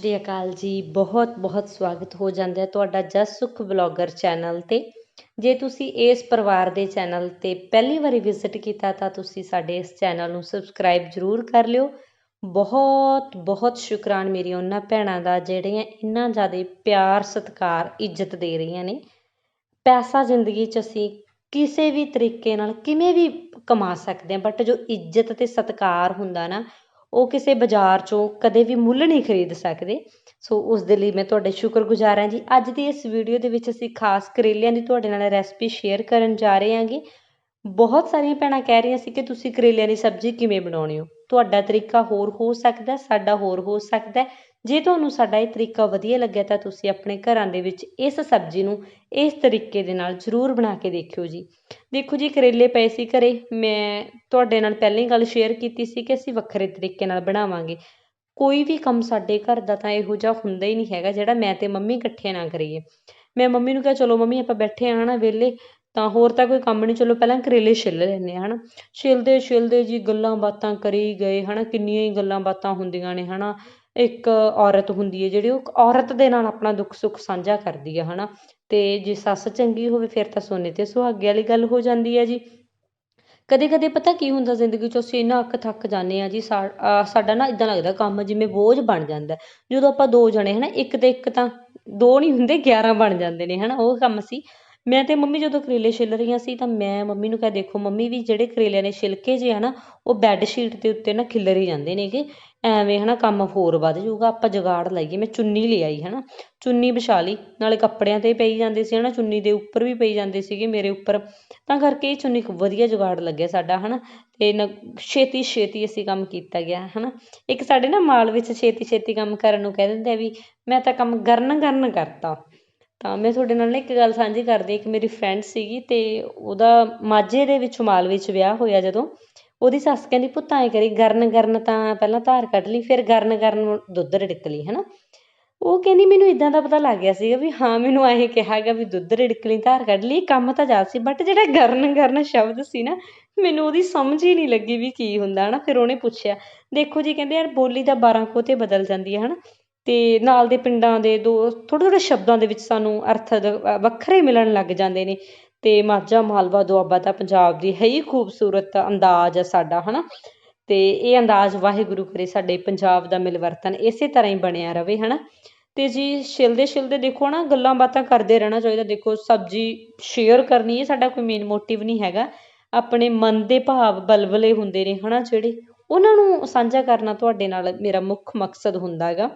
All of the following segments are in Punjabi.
ਸ਼੍ਰੀ ਅਕਾਲ ਜੀ। ਬਹੁਤ ਬਹੁਤ ਸਵਾਗਤ ਹੋ ਜਾਂਦਾ ਹੈ ਤੁਹਾਡਾ ਜਸ ਸੁਖ ਵਲੌਗਰ ਚੈਨਲ 'ਤੇ। ਜੇ ਤੁਸੀਂ ਇਸ ਪਰਿਵਾਰ ਦੇ ਚੈਨਲ 'ਤੇ ਪਹਿਲੀ ਵਾਰੀ ਵਿਜ਼ਿਟ ਕੀਤਾ ਤਾਂ ਤੁਸੀਂ ਸਾਡੇ ਇਸ ਚੈਨਲ ਨੂੰ ਸਬਸਕ੍ਰਾਈਬ ਜ਼ਰੂਰ ਕਰ ਲਿਓ। ਬਹੁਤ ਬਹੁਤ ਸ਼ੁਕਰਾਨ ਮੇਰੀ ਉਹਨਾਂ ਭੈਣਾਂ ਦਾ ਜਿਹੜੀਆਂ ਇੰਨਾ ਜ਼ਿਆਦਾ ਪਿਆਰ, ਸਤਿਕਾਰ, ਇੱਜ਼ਤ ਦੇ ਰਹੀਆਂ ਨੇ। ਪੈਸਾ ਜ਼ਿੰਦਗੀ 'ਚ ਅਸੀਂ ਕਿਸੇ ਵੀ ਤਰੀਕੇ ਨਾਲ ਕਿਵੇਂ ਵੀ ਕਮਾ ਸਕਦੇ ਹਾਂ ਬਟ ਜੋ ਇੱਜ਼ਤ ਅਤੇ ਸਤਿਕਾਰ ਹੁੰਦਾ ਨਾ ਉਹ ਕਿਸੇ ਬਾਜ਼ਾਰ 'ਚੋਂ ਕਦੇ ਵੀ ਮੁੱਲ ਨਹੀਂ ਖਰੀਦ ਸਕਦੇ। ਸੋ ਉਸ ਦੇ ਲਈ ਮੈਂ ਤੁਹਾਡੇ ਸ਼ੁਕਰਗੁਜ਼ਾਰ ਹਾਂ ਜੀ। ਅੱਜ ਦੀ ਇਸ ਵੀਡੀਓ ਦੇ ਵਿੱਚ ਅਸੀਂ ਖਾਸ ਕਰੇਲਿਆਂ ਦੀ ਤੁਹਾਡੇ ਨਾਲ ਰੈਸਪੀ ਸ਼ੇਅਰ ਕਰਨ ਜਾ ਰਹੇ ਹਾਂਗੇ। ਬਹੁਤ ਸਾਰੀਆਂ ਭੈਣਾਂ ਕਹਿ ਰਹੀਆਂ ਸੀ ਕਿ ਤੁਸੀਂ ਕਰੇਲਿਆਂ ਦੀ ਸਬਜ਼ੀ ਕਿਵੇਂ ਬਣਾਉਣੀ ਹੋ? ਤੁਹਾਡਾ ਤਰੀਕਾ ਹੋਰ ਹੋ ਸਕਦਾ, ਸਾਡਾ ਹੋਰ ਹੋ ਸਕਦਾ। ਜੇ ਤੁਹਾਨੂੰ ਸਾਡਾ ਇਹ ਤਰੀਕਾ ਵਧੀਆ ਲੱਗਿਆ ਤਾਂ ਤੁਸੀਂ ਆਪਣੇ ਘਰਾਂ ਦੇ ਵਿੱਚ ਇਸ ਸਬਜ਼ੀ ਨੂੰ ਇਸ ਤਰੀਕੇ ਦੇ ਨਾਲ ਜ਼ਰੂਰ ਬਣਾ ਕੇ ਦੇਖਿਓ ਜੀ। ਦੇਖੋ ਜੀ, ਕਰੇਲੇ ਪਏ ਸੀ ਘਰੇ। ਮੈਂ ਤੁਹਾਡੇ ਨਾਲ ਪਹਿਲਾਂ ਹੀ ਗੱਲ ਸ਼ੇਅਰ ਕੀਤੀ ਸੀ ਕਿ ਅਸੀਂ ਵੱਖਰੇ ਤਰੀਕੇ ਨਾਲ ਬਣਾਵਾਂਗੇ। ਕੋਈ ਵੀ ਕੰਮ ਸਾਡੇ ਘਰ ਦਾ ਤਾਂ ਇਹੋ ਜਿਹਾ ਹੁੰਦਾ ਹੀ ਨਹੀਂ ਹੈਗਾ ਜਿਹੜਾ ਮੈਂ ਤੇ ਮੰਮੀ ਇਕੱਠੇ ਨਾ ਕਰੀਏ। ਮੈਂ ਮੰਮੀ ਨੂੰ ਕਿਹਾ, ਚਲੋ ਮੰਮੀ, ਆਪਾਂ ਬੈਠੇ ਆ ਨਾ ਵਿਹਲੇ, ਤਾਂ ਹੋਰ ਤਾਂ ਕੋਈ ਕੰਮ ਨਹੀਂ। ਚਲੋ ਪਹਿਲਾਂ ਕਰੇਲੇ ਛਿੱਲ ਲੈਂਦੇ ਆ ਹਨਾ। ਛਿੱਲਦੇ ਛਿੱਲਦੇ ਜੀ ਗੱਲਾਂ ਬਾਤਾਂ ਕਰੀ ਗਏ ਹਨਾ, ਕਿੰਨੀਆਂ ਹੀ ਗੱਲਾਂ ਬਾਤਾਂ ਹੁੰਦੀਆਂ ਨੇ ਹਨਾ। ਇੱਕ ਔਰਤ ਹੁੰਦੀ ਹੈ ਜਿਹੜੀ ਉਹ ਔਰਤ ਦੇ ਨਾਲ ਆਪਣਾ ਦੁੱਖ ਸੁੱਖ ਸਾਂਝਾ ਕਰਦੀ ਹੈ, ਹਨਾ? ਤੇ ਜੇ ਸੱਸ ਚੰਗੀ ਹੋਵੇ, ਫਿਰ ਤਾਂ ਸੋਨੇ ਤੇ ਸੁਹਾਗੇ ਵਾਲੀ ਗੱਲ ਹੋ ਜਾਂਦੀ ਹੈ ਜੀ। ਕਦੇ ਕਦੇ ਪਤਾ ਕੀ ਹੁੰਦਾ ਜ਼ਿੰਦਗੀ 'ਚ, ਅਸੀਂ ਇੰਨਾ ਅੱਕ ਥੱਕ ਜਾਂਦੇ ਹਾਂ ਜੀ ਸਾਡਾ ਨਾ ਇੱਦਾਂ ਲੱਗਦਾ ਕੰਮ ਜਿਵੇਂ ਬੋਝ ਬਣ ਜਾਂਦਾ ਜਦੋਂ ਆਪਾਂ ਦੋ ਜਣੇ, ਹਨਾ, ਇੱਕ ਤੇ ਇੱਕ ਤਾਂ ਦੋ ਨਹੀਂ ਹੁੰਦੇ 11 ਬਣ ਜਾਂਦੇ ਨੇ, ਹਨਾ? ਉਹ ਕੰਮ ਸੀ। ਮੈਂ ਤੇ ਮੰਮੀ ਜਦੋਂ ਕਰੇਲੇ ਛਿੱਲ ਰਹੀਆਂ ਸੀ ਤਾਂ ਮੈਂ ਮੰਮੀ ਨੂੰ ਕਿਹਾ, ਦੇਖੋ ਮੰਮੀ ਵੀ ਜਿਹੜੇ ਕਰੇਲਿਆਂ ਨੇ ਛਿਲਕੇ ਜੇ ਨਾ, ਉਹ ਬੈੱਡ ਸ਼ੀਟ ਦੇ ਉੱਤੇ ਨਾ ਖਿਲਰੀ ਜਾਂਦੇ ਨੇਗੇ। ਐਵੇਂ ਹੈ ਨਾ ਕੰਮ ਹੋਰ ਵੱਧ ਜਾਊਗਾ, ਆਪਾਂ ਜੁਗਾੜ ਲਾਈਏ। ਮੈਂ ਚੁੰਨੀ ਲੈ ਆਈ ਨਾ ਚੁੰਨੀ ਵਿਛਾ ਲਈ। ਨਾਲੇ ਕੱਪੜਿਆਂ 'ਤੇ ਪਈ ਜਾਂਦੇ ਸੀ ਹੈ ਨਾ ਚੁੰਨੀ ਦੇ ਉੱਪਰ ਵੀ ਪਈ ਜਾਂਦੇ ਸੀਗੇ ਮੇਰੇ ਉੱਪਰ। ਤਾਂ ਕਰਕੇ ਇਹ ਚੁੰਨੀ ਇੱਕ ਵਧੀਆ ਜੁਗਾੜ ਲੱਗਿਆ ਸਾਡਾ ਹੈ ਨਾ ਅਤੇ ਤੇ ਛੇਤੀ ਛੇਤੀ ਅਸੀਂ ਕੰਮ ਕੀਤਾ ਗਿਆ ਹੈ ਨਾ ਇੱਕ ਸਾਡੇ ਨਾ ਮਾਲ ਵਿੱਚ ਛੇਤੀ ਛੇਤੀ ਕੰਮ ਕਰਨ ਨੂੰ ਕਹਿ ਦਿੰਦੇ ਆ ਵੀ, ਮੈਂ ਤਾਂ ਕੰਮ ਗਰਨ ਗਰਨ ਕਰਤਾ। ਤਾਂ ਮੈਂ ਤੁਹਾਡੇ ਨਾਲ ਨਾ ਇੱਕ ਗੱਲ ਸਾਂਝੀ ਕਰਦੀ ਇੱਕ ਮੇਰੀ ਫਰੈਂਡ ਸੀਗੀ ਤੇ ਉਹਦਾ ਮਾਝੇ ਦੇ ਵਿੱਚ ਮਾਲ ਵਿੱਚ ਵਿਆਹ ਹੋਇਆ ਜਦੋਂ। ਉਹਦੀ ਸੱਸ ਕਹਿੰਦੀ, ਪੁੱਤ ਐਂ ਕਰੀ, ਗਰਨ ਗਰਨ ਤਾਂ ਪਹਿਲਾਂ ਧਾਰ ਕੱਢ ਲਈ, ਫਿਰ ਗਰਨ ਗਰਨ ਦੁੱਧ ਰਿੜਕ ਲਈ ਹਨਾ? ਉਹ ਕਹਿੰਦੀ, ਮੈਨੂੰ ਇਦਾਂ ਦਾ ਪਤਾ ਲੱਗ ਗਿਆ ਸੀਗਾ ਵੀ ਹਾਂ, ਮੈਨੂੰ ਐਂ ਕਿਹਾ ਹੈਗਾ ਵੀ ਦੁੱਧ ਰਿੜਕ ਲਈ ਧਾਰ ਕੱਢ ਲਈ ਕੰਮ ਤਾਂ ਜਾ ਸੀ ਬਟ ਜਿਹੜਾ ਗਰਨ ਗਰਨ ਸ਼ਬਦ ਸੀ ਨਾ, ਮੈਨੂੰ ਉਹਦੀ ਸਮਝ ਹੀ ਨਹੀਂ ਲੱਗੀ ਵੀ ਕੀ ਹੁੰਦਾ, ਹਨਾ? ਫਿਰ ਉਹਨੇ ਪੁੱਛਿਆ, ਦੇਖੋ ਜੀ, ਕਹਿੰਦੇ, ਯਾਰ ਬੋਲੀ ਤਾਂ 12 ਕੋਤੇ ਬਦਲ ਜਾਂਦੀ ਹੈ, ਹਨਾ? ਅਤੇ ਨਾਲ ਦੇ ਪਿੰਡਾਂ ਦੇ ਦੋ ਥੋੜ੍ਹੇ ਥੋੜ੍ਹੇ ਸ਼ਬਦਾਂ ਦੇ ਵਿੱਚ ਸਾਨੂੰ ਅਰਥ ਵੱਖਰੇ ਮਿਲਣ ਲੱਗ ਜਾਂਦੇ ਨੇ ਅਤੇ ਮਾਝਾ ਮਾਲਵਾ ਦੁਆਬਾ ਤਾਂ ਪੰਜਾਬ ਦੀ ਹੈ ਹੀ ਖੂਬਸੂਰਤ ਅੰਦਾਜ਼ ਆ ਸਾਡਾ ਹੈ ਨਾ ਅਤੇ ਇਹ ਅੰਦਾਜ਼ ਵਾਹਿਗੁਰੂ ਕਰੇ ਸਾਡੇ ਪੰਜਾਬ ਦਾ ਮਿਲਵਰਤਨ ਇਸੇ ਤਰ੍ਹਾਂ ਹੀ ਬਣਿਆ ਰਹੇ ਹੈ ਨਾ ਅਤੇ ਜੀ ਛਿਲਦੇ ਛਿਲਦੇ ਦੇਖੋ ਨਾ, ਗੱਲਾਂ ਬਾਤਾਂ ਕਰਦੇ ਰਹਿਣਾ ਚਾਹੀਦਾ। ਦੇਖੋ, ਸਬਜ਼ੀ ਸ਼ੇਅਰ ਕਰਨੀ ਇਹ ਸਾਡਾ ਕੋਈ ਮੇਨ ਮੋਟਿਵ ਨਹੀਂ ਹੈਗਾ। ਆਪਣੇ ਮਨ ਦੇ ਭਾਵ ਬਲਬਲੇ ਹੁੰਦੇ ਨੇ ਹੈ ਨਾ ਜਿਹੜੇ? ਉਹਨਾਂ ਨੂੰ ਸਾਂਝਾ ਕਰਨਾ ਤੁਹਾਡੇ ਨਾਲ ਮੇਰਾ ਮੁੱਖ ਮਕਸਦ ਹੁੰਦਾ ਹੈਗਾ।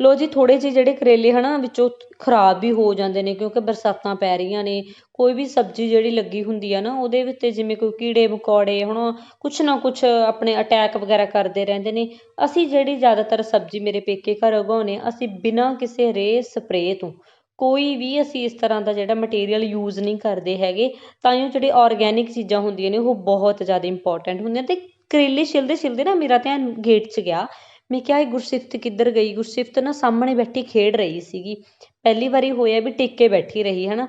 ਲਓ ਜੀ, ਥੋੜ੍ਹੇ ਜਿਹੇ ਜਿਹੜੇ ਕਰੇਲੇ ਹੈ ਨਾ ਵਿੱਚੋਂ ਖਰਾਬ ਵੀ ਹੋ ਜਾਂਦੇ ਨੇ, ਕਿਉਂਕਿ ਬਰਸਾਤਾਂ ਪੈ ਰਹੀਆਂ ਨੇ, ਕੋਈ ਵੀ ਸਬਜ਼ੀ ਜਿਹੜੀ ਲੱਗੀ ਹੁੰਦੀ ਆ ਨਾ, ਉਹਦੇ ਵਿੱਚ ਜਿਵੇਂ ਕੋਈ ਕੀੜੇ ਮਕੌੜੇ ਹੁਣ ਕੁਛ ਨਾ ਕੁਛ ਆਪਣੇ ਅਟੈਕ ਵਗੈਰਾ ਕਰਦੇ ਰਹਿੰਦੇ ਨੇ। ਅਸੀਂ ਜਿਹੜੀ ਜ਼ਿਆਦਾਤਰ ਸਬਜ਼ੀ ਮੇਰੇ ਪੇਕੇ ਘਰ ਉਗਾਉਂਦੇ ਅਸੀਂ ਬਿਨਾਂ ਕਿਸੇ ਰੇਹ ਸਪਰੇਅ ਤੋਂ ਕੋਈ ਵੀ ਅਸੀਂ ਇਸ ਤਰ੍ਹਾਂ ਦਾ ਜਿਹੜਾ ਮਟੀਰੀਅਲ ਯੂਜ਼ ਨਹੀਂ ਕਰਦੇ ਹੈਗੇ, ਤਾਂ ਹੀ ਉਹ ਜਿਹੜੇ ਔਰਗੈਨਿਕ ਚੀਜ਼ਾਂ ਹੁੰਦੀਆਂ ਨੇ, ਉਹ ਬਹੁਤ ਜ਼ਿਆਦਾ ਇੰਪੋਰਟੈਂਟ ਹੁੰਦੀਆਂ ਅਤੇ ਕਰੇਲੇ ਛਿਲਦੇ ਛਿਲਦੇ ਨਾ ਮੇਰਾ ਧਿਆਨ ਗੇਟ 'ਚ ਗਿਆ ਮੈਂ ਕਿਹਾ ਇਹ ਗੁਰਸਿਫਤ ਕਿੱਧਰ ਗਈ? ਗੁਰਸਿਫਤ ਨਾ ਸਾਹਮਣੇ ਬੈਠੀ ਖੇਡ ਰਹੀ ਸੀਗੀ। ਪਹਿਲੀ ਵਾਰੀ ਹੋਇਆ ਵੀ ਟਿੱਕ ਕੇ ਬੈਠੀ ਰਹੀ, ਹਨਾ?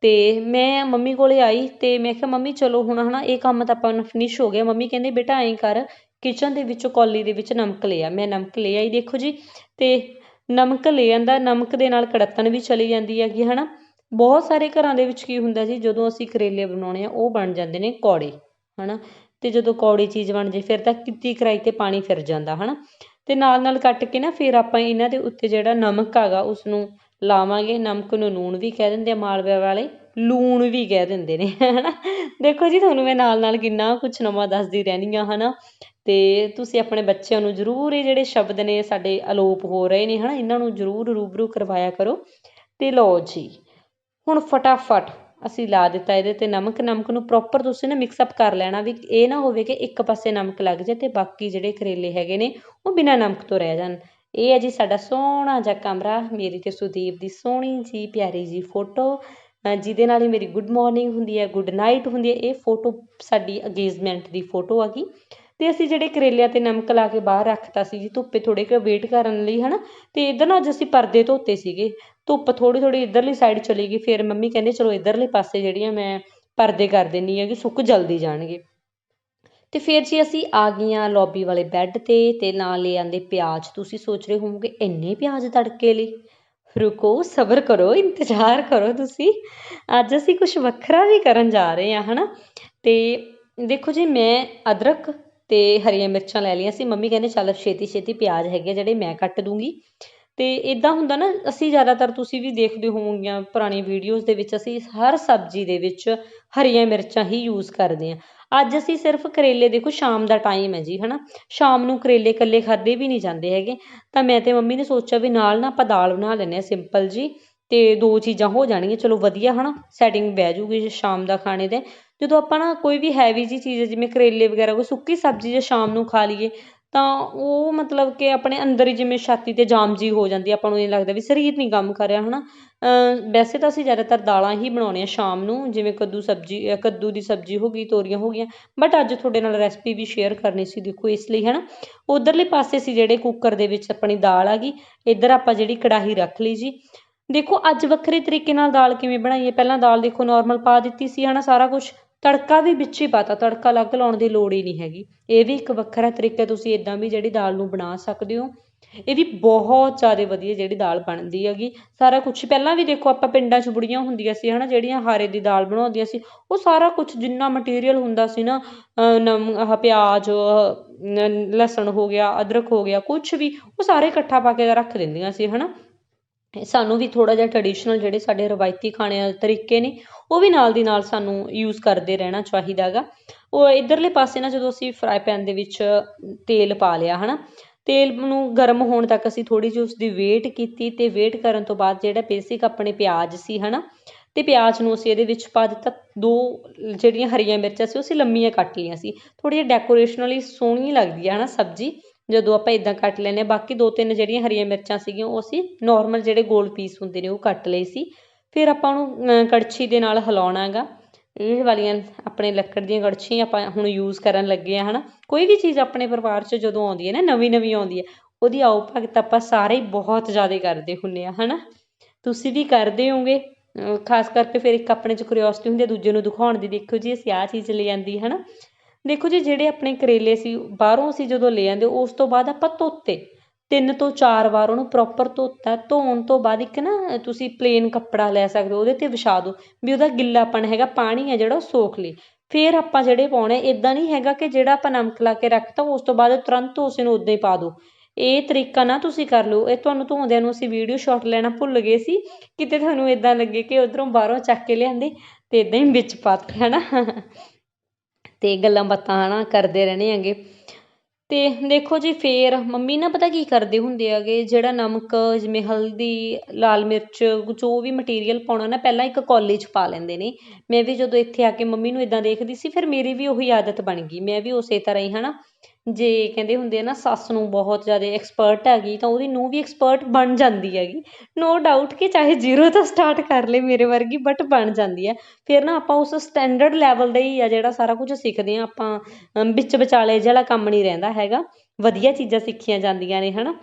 ਤੇ ਮੈਂ ਮੰਮੀ ਕੋਲ ਆਈ ਤੇ ਮੈਂ ਕਿਹਾ, ਮੰਮੀ, ਚਲੋ ਹੁਣ, ਹਨਾ, ਇਹ ਕੰਮ ਤਾਂ ਆਪਾਂ ਨੂੰ ਫਿਨਿਸ਼ ਹੋ ਗਿਆ। ਮੰਮੀ ਕਹਿੰਦੇ, ਬੇਟਾ, ਐਂ ਕਰ ਕਿਚਨ ਦੇ ਵਿੱਚੋਂ ਕੌਲੀ ਦੇ ਵਿੱਚ ਨਮਕ ਲੈ ਆ। ਮੈਂ ਨਮਕ ਲੈ ਆਈ, ਦੇਖੋ ਜੀ, ਤੇ ਨਮਕ ਲੈ ਆਂਦਾ, ਨਮਕ ਦੇ ਨਾਲ ਕੜਤਣ ਵੀ ਚਲੀ ਜਾਂਦੀ ਹੈਗੀ, ਹਨਾ? ਬਹੁਤ ਸਾਰੇ ਘਰਾਂ ਦੇ ਵਿੱਚ ਕੀ ਹੁੰਦਾ ਜੀ, ਜਦੋਂ ਅਸੀਂ ਕਰੇਲੇ ਬਣਾਉਣੇ ਆ, ਉਹ ਬਣ ਜਾਂਦੇ ਨੇ ਕੌੜੇ, ਹਨਾ? ਤੇ ਜਦੋਂ ਕੌੜੀ ਚੀਜ਼ ਬਣ ਜੇ, ਫਿਰ ਤਾਂ ਕਿੱਤੀ ਕਰਾਈ ਤੇ ਪਾਣੀ ਫਿਰ ਜਾਂਦਾ, ਹਨਾ? ਅਤੇ ਨਾਲ ਨਾਲ ਕੱਟ ਕੇ ਨਾ ਫਿਰ ਆਪਾਂ ਇਹਨਾਂ ਦੇ ਉੱਤੇ ਜਿਹੜਾ ਨਮਕ ਹੈਗਾ, ਉਸਨੂੰ ਲਾਵਾਂਗੇ। ਨਮਕ ਨੂੰ ਲੂਣ ਵੀ ਕਹਿ ਦਿੰਦੇ ਆ ਮਾਲਵੇ ਵਾਲੇ। ਲੂਣ ਵੀ ਕਹਿ ਦਿੰਦੇ ਨੇ ਹੈ ਨਾ ਦੇਖੋ ਜੀ, ਤੁਹਾਨੂੰ ਮੈਂ ਨਾਲ ਨਾਲ ਕਿੰਨਾ ਕੁਛ ਨਵਾਂ ਦੱਸਦੀ ਰਹਿੰਦੀ ਹਾਂ ਹੈ ਨਾ ਅਤੇ ਤੁਸੀਂ ਆਪਣੇ ਬੱਚਿਆਂ ਨੂੰ ਜ਼ਰੂਰ ਇਹ ਜਿਹੜੇ ਸ਼ਬਦ ਨੇ ਸਾਡੇ ਅਲੋਪ ਹੋ ਰਹੇ ਨੇ ਹੈ ਨਾ ਇਹਨਾਂ ਨੂੰ ਜ਼ਰੂਰ ਰੂਬਰੂ ਕਰਵਾਇਆ ਕਰੋ। ਅਤੇ ਲਓ ਜੀ, ਹੁਣ ਫਟਾਫਟ ਅਸੀਂ ਲਾ ਦਿੱਤਾ ਇਹਦੇ ਤੇ ਨਮਕ ਨਮਕ ਨੂੰ ਪ੍ਰੋਪਰ ਤੁਸੀਂ ਨਾ ਮਿਕਸ ਅਪ ਕਰ ਲੈਣਾ ਵੀ ਇਹ ਨਾ ਹੋਵੇ ਕਿ ਇੱਕ ਪਾਸੇ ਨਮਕ ਲੱਗ ਜਾਏ ਤੇ ਬਾਕੀ ਜਿਹੜੇ ਕਰੇਲੇ ਹੈਗੇ ਨੇ ਉਹ ਬਿਨਾਂ ਨਮਕ ਤੋਂ ਰਹਿ ਜਾਣ। ਇਹ ਹੈ ਜੀ ਸਾਡਾ ਸੋਹਣਾ ਜਿਹਾ ਕਮਰਾ, ਮੇਰੀ ਤੇ ਸੁਦੀਪ ਦੀ ਸੋਹਣੀ ਜੀ ਪਿਆਰੀ ਜੀ ਫੋਟੋ ਜਿਹਦੇ ਨਾਲ ਹੀ ਮੇਰੀ ਗੁੱਡ ਮਾਰਨਿੰਗ ਹੁੰਦੀ ਹੈ ਗੁੱਡ ਨਾਈਟ ਹੁੰਦੀ ਹੈ, ਇਹ ਫੋਟੋ ਸਾਡੀ ਅਗੇਜਮੈਂਟ ਦੀ ਫੋਟੋ ਹੈਗੀ ਤੇ ਅਸੀਂ ਜਿਹੜੇ ਕਰੇਲਿਆਂ ਤੇ ਨਮਕ ਲਾ ਕੇ ਬਾਹਰ ਰੱਖਤਾ ਸੀ ਜੀ, ਧੁੱਪੇ ਥੋੜੇ ਕੁ ਵੇਟ ਕਰਨ ਲਈ ਹਨਾ, ਤੇ ਇਧਰ ਨਾ ਅੱਜ ਅਸੀਂ ਪਰਦੇ ਧੋਤੇ ਸੀਗੇ। ਧੁੱਪ ਥੋੜੀ ਥੋੜੀ ਇਧਰਲੀ ਸਾਈਡ ਚਲੀ ਗਈ, ਫਿਰ ਮੰਮੀ ਕਹਿੰਦੇ ਚਲੋ ਇਧਰਲੇ ਪਾਸੇ ਜਿਹੜੀਆਂ ਮੈਂ ਪਰਦੇ ਕਰ ਦਿੰਨੀ ਹੈਗੀ ਸੁੱਕ ਜਲਦੀ ਜਾਣਗੇ। ਤੇ ਫਿਰ ਜੀ ਅਸੀਂ ਆ ਗਈਆਂ ਲੌਬੀ ਵਾਲੇ ਬੈੱਡ ਤੇ ਤੇ ਨਾਲ ਲੈ ਆਂਦੇ ਪਿਆਜ਼। ਤੁਸੀਂ ਸੋਚ ਰਹੇ ਹੋਵੋਗੇ ਇੰਨੇ ਪਿਆਜ਼ ਤੜਕੇ ਲਈ? ਰੁਕੋ, ਸਬਰ ਕਰੋ, ਇੰਤਜ਼ਾਰ ਕਰੋ ਤੁਸੀਂ। ਅੱਜ ਅਸੀਂ ਕੁਝ ਵੱਖਰਾ ਵੀ ਕਰਨ ਜਾ ਰਹੇ ਹਾਂ, ਹਨਾ? ਤੇ ਦੇਖੋ ਜੀ, ਮੈਂ ਅਦਰਕ ਤੇ ਹਰੀਆਂ ਮਿਰਚਾਂ ਲੈ ਲਈਆਂ ਸੀ। ਮੰਮੀ ਕਹਿੰਦੇ ਚੱਲ ਛੇਤੀ ਛੇਤੀ ਪਿਆਜ਼ ਹੈਗੇ ਆ, ਜਿਹੜੇ ਮੈਂ ਕੱਟ ਦੂੰਗੀ। ਅਤੇ ਇੱਦਾਂ ਹੁੰਦਾ ਨਾ, ਅਸੀਂ ਜ਼ਿਆਦਾਤਰ ਤੁਸੀਂ ਵੀ ਦੇਖਦੇ ਹੋਵੋਗੀਆਂ ਪੁਰਾਣੀ ਵੀਡੀਓਜ਼ ਦੇ ਵਿੱਚ, ਅਸੀਂ ਹਰ ਸਬਜ਼ੀ ਦੇ ਵਿੱਚ ਹਰੀਆਂ ਮਿਰਚਾਂ ਹੀ ਯੂਜ਼ ਕਰਦੇ ਹਾਂ। ਅੱਜ ਅਸੀਂ ਸਿਰਫ ਕਰੇਲੇ, ਦੇਖੋ ਸ਼ਾਮ ਦਾ ਟਾਈਮ ਹੈ ਜੀ ਹੈ ਨਾ ਸ਼ਾਮ ਨੂੰ ਕਰੇਲੇ ਇਕੱਲੇ ਖਾਦੇ ਵੀ ਨਹੀਂ ਜਾਂਦੇ ਹੈਗੇ। ਤਾਂ ਮੈਂ ਤੇ ਮੰਮੀ ਨੇ ਸੋਚਿਆ ਵੀ ਨਾਲ ਨਾ ਆਪਾਂ ਦਾਲ ਬਣਾ ਲੈਂਦੇ ਹਾਂ ਸਿੰਪਲ ਜੀ ਅਤੇ ਦੋ ਚੀਜ਼ਾਂ ਹੋ ਜਾਣਗੀਆਂ, ਚਲੋ ਵਧੀਆ ਹੈ ਨਾ ਸੈਟਿੰਗ ਬਹਿ ਜੂਗੀ ਸ਼ਾਮ ਦਾ ਖਾਣੇ ਦੇ ਜਦੋਂ ਆਪਾਂ ਨਾ ਕੋਈ ਵੀ ਹੈਵੀ ਜੀ ਚੀਜ਼ ਜਿਵੇਂ ਕਰੇਲੇ ਵਗੈਰਾ, ਕੋਈ ਸੁੱਕੀ ਸਬਜ਼ੀ ਜੇ ਸ਼ਾਮ ਨੂੰ ਖਾ ਲਈਏ ਤਾਂ ਉਹ ਮਤਲਬ ਕਿ ਆਪਣੇ ਅੰਦਰ ਹੀ ਜਿਵੇਂ ਛਾਤੀ ਤੇ ਜਾਮ ਜੀ ਹੋ ਜਾਂਦੀ ਆਪਾਂ ਨੂੰ ਇਹ ਲੱਗਦਾ ਵੀ ਸਰੀਰ ਨਹੀਂ ਕੰਮ ਕਰ ਰਿਹਾ ਹੈ ਨਾ ਵੈਸੇ ਤਾਂ ਅਸੀਂ ਜ਼ਿਆਦਾਤਰ ਦਾਲਾਂ ਹੀ ਬਣਾਉਂਦੇ ਹਾਂ ਸ਼ਾਮ ਨੂੰ, ਜਿਵੇਂ ਕੱਦੂ ਸਬਜ਼ੀ ਕੱਦੂ ਦੀ ਸਬਜ਼ੀ ਹੋ ਗਈ, ਤੋਰੀਆਂ ਹੋ ਗਈਆਂ ਬਟ ਅੱਜ ਤੁਹਾਡੇ ਨਾਲ ਰੈਸਪੀ ਵੀ ਸ਼ੇਅਰ ਕਰਨੀ ਸੀ, ਦੇਖੋ ਇਸ ਲਈ ਹੈ ਨਾ ਉਧਰਲੇ ਪਾਸੇ ਸੀ ਜਿਹੜੇ ਕੁੱਕਰ ਦੇ ਵਿੱਚ ਆਪਣੀ ਦਾਲ ਆ ਗਈ, ਇੱਧਰ ਆਪਾਂ ਜਿਹੜੀ ਕੜਾਹੀ ਰੱਖ ਲਈ ਜੀ। ਦੇਖੋ, ਅੱਜ ਵੱਖਰੇ ਤਰੀਕੇ ਨਾਲ ਦਾਲ ਕਿਵੇਂ ਬਣਾਈਏ? ਪਹਿਲਾਂ ਦਾਲ ਦੇਖੋ ਨਾਰਮਲ ਪਾ ਦਿੱਤੀ ਸੀ, ਹਨਾ, ਸਾਰਾ ਕੁਝ ਤੜਕਾ ਵੀ ਵਿੱਚ ਹੀ ਪਾਤਾ, ਤੜਕਾ ਅਲੱਗ ਲਾਉਣ ਦੀ ਲੋੜ ਹੀ ਨਹੀਂ ਹੈਗੀ। ਇਹ ਵੀ ਇੱਕ ਵੱਖਰਾ ਤਰੀਕਾ, ਤੁਸੀਂ ਇਦਾਂ ਵੀ ਜਿਹੜੀ ਦਾਲ ਨੂੰ ਬਣਾ ਸਕਦੇ ਹੋ। ਇਹ ਵੀ ਬਹੁਤ ਜ਼ਿਆਦਾ ਵਧੀਆ ਜਿਹੜੀ ਦਾਲ ਬਣਦੀ ਹੈਗੀ। ਸਾਰਾ ਕੁਝ ਪਹਿਲਾਂ ਵੀ ਦੇਖੋ ਆਪਾਂ ਪਿੰਡਾਂ 'ਚ ਬੁੜੀਆਂ ਹੁੰਦੀਆਂ ਸੀ, ਹਨਾ, ਜਿਹੜੀਆਂ ਹਾਰੇ ਦੀ ਦਾਲ ਬਣਾਉਂਦੀਆਂ ਸੀ, ਉਹ ਸਾਰਾ ਕੁਝ ਜਿੰਨਾ ਮਟੀਰੀਅਲ ਹੁੰਦਾ ਸੀ ਨਾ, ਅਹ, ਨਮ, ਆਹ, ਪਿਆਜ਼ ਲਸਣ ਹੋ ਗਿਆ, ਅਦਰਕ ਹੋ ਗਿਆ ਕੁਝ ਵੀ, ਉਹ ਸਾਰੇ ਇਕੱਠਾ ਪਾ ਕੇ ਰੱਖ ਦਿੰਦੀਆਂ ਸੀ, ਹਨਾ। ਸਾਨੂੰ ਵੀ ਥੋੜ੍ਹਾ ਜਿਹਾ ਟਰਡੀਸ਼ਨਲ ਜਿਹੜੇ ਸਾਡੇ ਰਵਾਇਤੀ ਖਾਣੇ ਦੇ ਤਰੀਕੇ ਨੇ, ਉਹ ਵੀ ਨਾਲ ਦੀ ਨਾਲ ਸਾਨੂੰ ਯੂਜ਼ ਕਰਦੇ ਰਹਿਣਾ ਚਾਹੀਦਾ ਗਾ। ਉਹ ਇੱਧਰਲੇ ਪਾਸੇ ਨਾ ਜਦੋਂ ਅਸੀਂ ਫਰਾਈ ਪੈਨ ਦੇ ਵਿੱਚ ਤੇਲ ਪਾ ਲਿਆ ਹੈ ਨਾ ਤੇਲ ਨੂੰ ਗਰਮ ਹੋਣ ਤੱਕ ਅਸੀਂ ਥੋੜ੍ਹੀ ਜਿਹੀ ਉਸਦੀ ਵੇਟ ਕੀਤੀ ਅਤੇ ਵੇਟ ਕਰਨ ਤੋਂ ਬਾਅਦ ਜਿਹੜਾ ਬੇਸਿਕ ਆਪਣੇ ਪਿਆਜ਼ ਸੀ ਹੈ ਨਾ ਅਤੇ ਪਿਆਜ਼ ਨੂੰ ਅਸੀਂ ਇਹਦੇ ਵਿੱਚ ਪਾ ਦਿੱਤਾ, ਦੋ ਜਿਹੜੀਆਂ ਹਰੀਆਂ ਮਿਰਚਾਂ ਸੀ, ਉਹ ਅਸੀਂ ਲੰਮੀਆਂ ਕੱਟ ਲਈਆਂ ਸੀ। ਥੋੜ੍ਹੀ ਜਿਹੀ ਡੈਕੋਰੇਸ਼ਨਲੀ ਸੋਹਣੀ ਲੱਗਦੀ ਹੈ ਨਾ ਸਬਜ਼ੀ। ਜਦੋਂ ਆਪਾਂ ਇਦਾਂ ਕੱਟ ਲੈਨੇ ਆ ਬਾਕੀ ਦੋ ਤਿੰਨ ਜਿਹੜੀਆਂ ਹਰੀਆਂ ਮਿਰਚਾਂ ਸੀਗੀਆਂ, ਉਹ ਅਸੀਂ ਨਾਰਮਲ ਜਿਹੜੇ ਗੋਲ ਪੀਸ ਹੁੰਦੇ ਨੇ, ਉਹ ਕੱਟ ਲਏ ਸੀ। ਫਿਰ ਆਪਾਂ ਉਹਨੂੰ ਕੜਛੀ ਦੇ ਨਾਲ ਹਿਲਾਉਣਾ ਗਾ ਇਹ ਵਾਲੀਆਂ ਆਪਣੇ ਲੱਕੜ ਦੀਆਂ ਕੜਛੀਆਂ ਆਪਾਂ ਹੁਣ ਯੂਜ਼ ਕਰਨ ਲੱਗੇ ਆ ਹਨਾ। ਕੋਈ ਵੀ ਚੀਜ਼ ਆਪਣੇ ਪਰਿਵਾਰ 'ਚ ਜਦੋਂ ਆਉਂਦੀ ਹੈ ਨਾ ਨਵੀਂ ਨਵੀਂ ਆਉਂਦੀ ਹੈ, ਉਹਦੀ ਆਓ ਭਗਤ ਆਪਾਂ ਸਾਰੇ ਹੀ ਬਹੁਤ ਜ਼ਿਆਦਾ ਕਰਦੇ ਹੁੰਨੇ ਆ ਹਨਾ। ਤੁਸੀਂ ਵੀ ਕਰਦੇ ਹੋਗੇ ਖਾਸ ਕਰਕੇ ਫਿਰ ਇੱਕ ਆਪਣੇ 'ਚ ਕਿਉਰਿਓਸਿਟੀ ਹੁੰਦੀ ਹੈ, ਦੂਜੇ ਨੂੰ ਦਿਖਾਉਣ ਦੀ, ਦੇਖੋ ਜੀ, ਅਸੀਂ ਆਹ ਚੀਜ਼ ਲੈ ਆਂਦੀ, ਹਨਾ। ਦੇਖੋ ਜੀ, ਜਿਹੜੇ ਆਪਣੇ ਕਰੇਲੇ ਸੀ, ਬਾਹਰੋਂ ਅਸੀਂ ਜਦੋਂ ਲੈ ਆਂਦੇ, ਉਸ ਤੋਂ ਬਾਅਦ ਆਪਾਂ ਧੋਤੇ। ਤਿੰਨ ਤੋਂ ਚਾਰ ਵਾਰ ਉਹਨੂੰ ਪ੍ਰੋਪਰ ਧੋਤਾ। ਧੋਣ ਤੋਂ ਬਾਅਦ ਇੱਕ ਨਾ, ਤੁਸੀਂ ਪਲੇਨ ਕੱਪੜਾ ਲੈ ਸਕਦੇ ਹੋ, ਉਹਦੇ ਤੇ ਵਿਛਾ ਦਿਓ। ਵੀ ਉਹਦਾ ਗਿੱਲਾਪਣ ਹੈਗਾ, ਪਾਣੀ ਹੈ ਜਿਹੜਾ, ਉਹ ਸੋਖ ਲੇ। ਫਿਰ ਆਪਾਂ ਜਿਹੜੇ ਪਾਉਣੇ ਇਦਾਂ ਨਹੀਂ ਹੈਗਾ ਕਿ ਜਿਹੜਾ ਆਪਾਂ ਨਮਕ ਲਾ ਕੇ ਰੱਖਤਾ, ਉਸ ਤੋਂ ਬਾਅਦ ਤੁਰੰਤ ਉਸ ਨੂੰ ਉਦਾਂ ਹੀ ਪਾ ਦਿਓ। ਇਹ ਤਰੀਕਾ ਨਾ ਤੁਸੀਂ ਕਰ ਲਓ। ਇਹ ਤੁਹਾਨੂੰ ਧੋਂਦਿਆਂ ਨੂੰ ਅਸੀਂ ਵੀਡੀਓ ਸ਼ਾਟ ਲੈਣਾ ਭੁੱਲ ਗਏ ਸੀ। ਕਿਤੇ ਤੁਹਾਨੂੰ ਇਦਾਂ ਲੱਗੇ ਕਿ ਉਧਰੋਂ ਬਾਹਰੋਂ ਚੱਕ ਕੇ ਲਿਆਂਦੇ, ਤੇ ਇਦਾਂ ਹੀ ਵਿੱਚ ਪਾਤੇ, ਹਨਾ? ਅਤੇ ਗੱਲਾਂ ਬਾਤਾਂ ਹੈ ਨਾ ਕਰਦੇ ਰਹਿੰਦੇ ਹੈਗੇ। ਤੇ ਦੇਖੋ ਜੀ ਫਿਰ ਮੰਮੀ ਨਾ ਪਤਾ ਕੀ ਕਰਦੇ ਹੁੰਦੇ ਹੈਗੇ, ਜਿਹੜਾ ਨਮਕ, ਜਿਵੇਂ ਹਲਦੀ, ਲਾਲ ਮਿਰਚ, ਜੋ ਵੀ ਮਟੀਰੀਅਲ ਪਾਉਣਾ ਨਾ ਪਹਿਲਾਂ ਇੱਕ ਕੌਲੀ 'ਚ ਪਾ ਲੈਂਦੇ ਨੇ। ਮੈਂ ਵੀ ਜਦੋਂ ਇੱਥੇ ਆ ਕੇ ਮੰਮੀ ਨੂੰ ਇੱਦਾਂ ਦੇਖਦੀ ਸੀ, ਫਿਰ ਮੇਰੀ ਵੀ ਉਹੀ ਆਦਤ ਬਣ ਗਈ। ਮੈਂ ਵੀ ਉਸੇ ਤਰ੍ਹਾਂ ਹੀ ਹੈ ਨਾ ਜੇ ਕਹਿੰਦੇ ਹੁੰਦੇ ਆ ਨਾ ਸੱਸ ਨੂੰ ਬਹੁਤ ਜ਼ਿਆਦਾ ਐਕਸਪਰਟ ਹੈਗੀ, ਤਾਂ ਉਹਦੀ ਨੂੰਹ ਵੀ ਐਕਸਪਰਟ ਬਣ ਜਾਂਦੀ ਹੈਗੀ। ਨੋ ਡਾਊਟ ਕਿ ਚਾਹੇ ਜ਼ੀਰੋ ਤੋਂ ਸਟਾਰਟ ਕਰ ਲੇ ਮੇਰੇ ਵਰਗੀ ਬਟ ਬਣ ਜਾਂਦੀ ਹੈ। ਫਿਰ ਨਾ ਆਪਾਂ ਉਸ ਸਟੈਂਡਰਡ ਲੈਵਲ ਦਾ ਹੀ ਆ ਜਿਹੜਾ ਸਾਰਾ ਕੁਝ ਸਿੱਖਦੇ ਆ ਆਪਾਂ ਵਿੱਚ ਵਿਚਾਲੇ ਜਿਹੜਾ ਕੰਮ ਨਹੀਂ ਰਹਿੰਦਾ ਹੈਗਾ। ਵਧੀਆ ਚੀਜ਼ਾਂ ਸਿੱਖੀਆਂ ਜਾਂਦੀਆਂ ਨੇ, ਹਨਾ।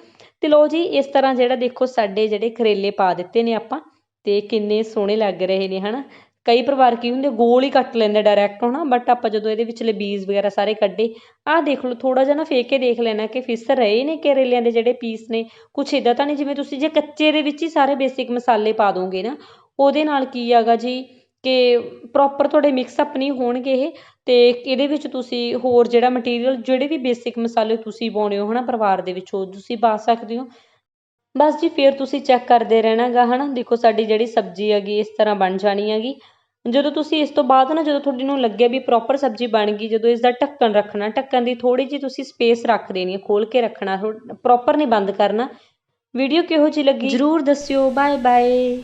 ਤੇ ਲੋ ਜੀ, ਇਸ ਤਰ੍ਹਾਂ ਜਿਹੜਾ ਦੇਖੋ ਸਾਡੇ ਜਿਹੜੇ ਕਰੇਲੇ ਪਾ ਦਿੱਤੇ ਨੇ ਆਪਾਂ, ਤੇ ਕਿੰਨੇ ਸੋਹਣੇ ਲੱਗ ਰਹੇ ਨੇ, ਹਨਾ। ਕਈ ਪਰਿਵਾਰ ਕੀ ਹੁੰਦੇ ਗੋਲ ਹੀ ਕੱਟ ਲੈਂਦੇ ਡਾਇਰੈਕਟ ਹਨਾ? ਬਟ ਆਪਾਂ ਜਦੋਂ ਇਹਦੇ ਵਿਚਲੇ ਬੀਜ ਵਗੈਰਾ ਸਾਰੇ ਕੱਢੇ, ਆਹ ਦੇਖ ਲਓ ਥੋੜਾ ਜਿਹਾ ਨਾ ਫੇਕ ਕੇ ਦੇਖ ਲੈਣਾ ਕਿ ਫਿਸ ਰਹੇ ਨੇ ਕਰੇਲਿਆਂ ਦੇ ਜਿਹੜੇ ਪੀਸ ਨੇ। ਕੁਛ ਇਦਾਂ ਤਾਂ ਨਹੀਂ, ਜਿਵੇਂ ਤੁਸੀਂ ਜੇ ਕੱਚੇ ਦੇ ਵਿੱਚ ਹੀ ਸਾਰੇ ਬੇਸਿਕ ਮਸਾਲੇ ਪਾ ਦੋਗੇ ਨਾ, ਉਹਦੇ ਨਾਲ ਕੀ ਹੈਗਾ ਜੀ ਕਿ ਪ੍ਰੋਪਰ ਤੁਹਾਡੇ ਮਿਕਸ ਅਪ ਨਹੀਂ ਹੋਣਗੇ ਇਹ ਤੇ ਇਹਦੇ ਵਿੱਚ ਤੁਸੀਂ ਹੋਰ ਜਿਹੜਾ ਮਟੀਰੀਅਲ ਜਿਹੜੇ ਵੀ ਬੇਸਿਕ ਮਸਾਲੇ ਤੁਸੀਂ ਪਾਉਣੇ ਹੋ, ਹਨਾ, ਪਰਿਵਾਰ ਦੇ ਵਿੱਚ, ਉਹ ਤੁਸੀਂ ਪਾ ਸਕਦੇ ਹੋ। ਬਸ ਜੀ, ਫਿਰ ਤੁਸੀਂ ਚੈੱਕ ਕਰਦੇ ਰਹਿਣਾ ਗਾ ਹਨਾ? ਦੇਖੋ ਸਾਡੀ ਜਿਹੜੀ ਸਬਜ਼ੀ ਹੈਗੀ, ਇਸ ਤਰ੍ਹਾਂ ਬਣ ਜਾਣੀ ਹੈਗੀ। ਜਦੋਂ ਤੁਸੀਂ ਇਸ ਤੋਂ ਬਾਅਦ ਨਾ, ਜਦੋਂ ਤੁਹਾਡੇ ਨੂੰ ਲੱਗੇ ਵੀ ਪ੍ਰੋਪਰ ਸਬਜ਼ੀ ਬਣ ਗਈ, ਜਦੋਂ ਇਸ ਦਾ ਢੱਕਣ ਰੱਖਣਾ, ਢੱਕਣ ਦੀ ਥੋੜੀ ਜਿਹੀ ਤੁਸੀਂ ਸਪੇਸ ਰੱਖ ਦੇਣੀ ਹੈ ਖੋਲ ਕੇ ਰੱਖਣਾ ਪ੍ਰੋਪਰ ਨਹੀਂ ਬੰਦ ਕਰਨਾ। ਵੀਡੀਓ ਕਿਹੋ ਜਿਹੀ ਲੱਗੀ? ਜਰੂਰ ਦੱਸਿਓ। Bye bye